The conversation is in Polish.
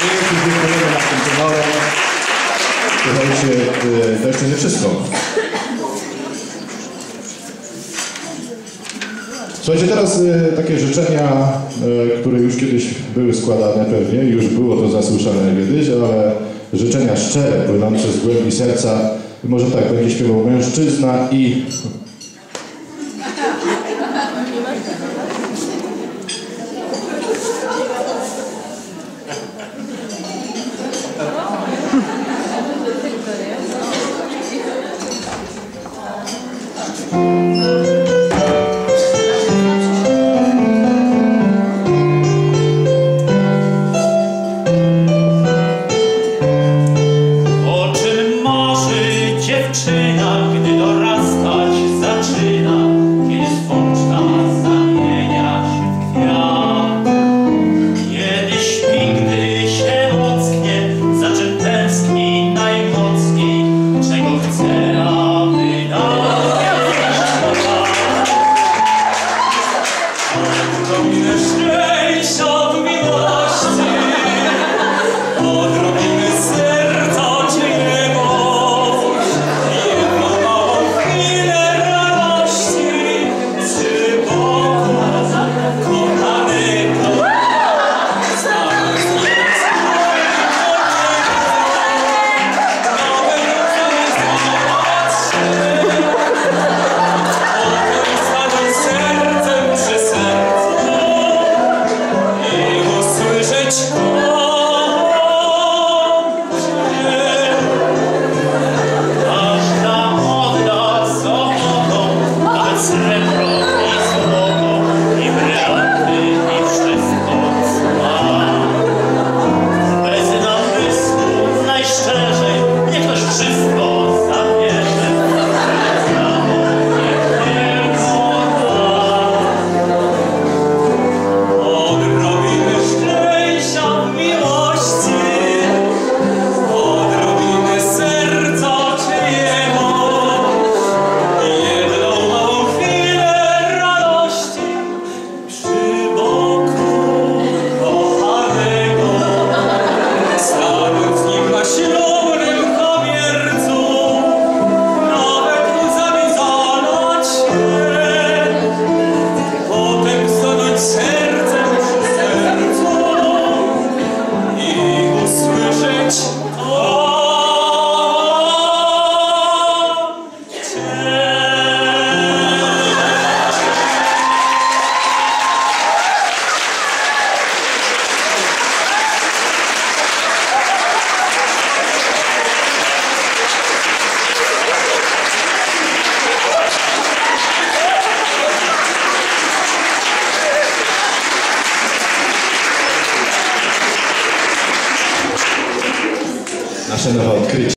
Dzięki, dziękujemy naszym tenorem. Słuchajcie, to jeszcze nie wszystko. Słuchajcie, teraz e, takie życzenia, e, które już kiedyś były składane pewnie, już było to zasłyszane kiedyś, ale życzenia szczere, płynące z głębi serca. Może tak, będzie śpiewał mężczyzna i Oczy marzy dziewczyna, 现在好可以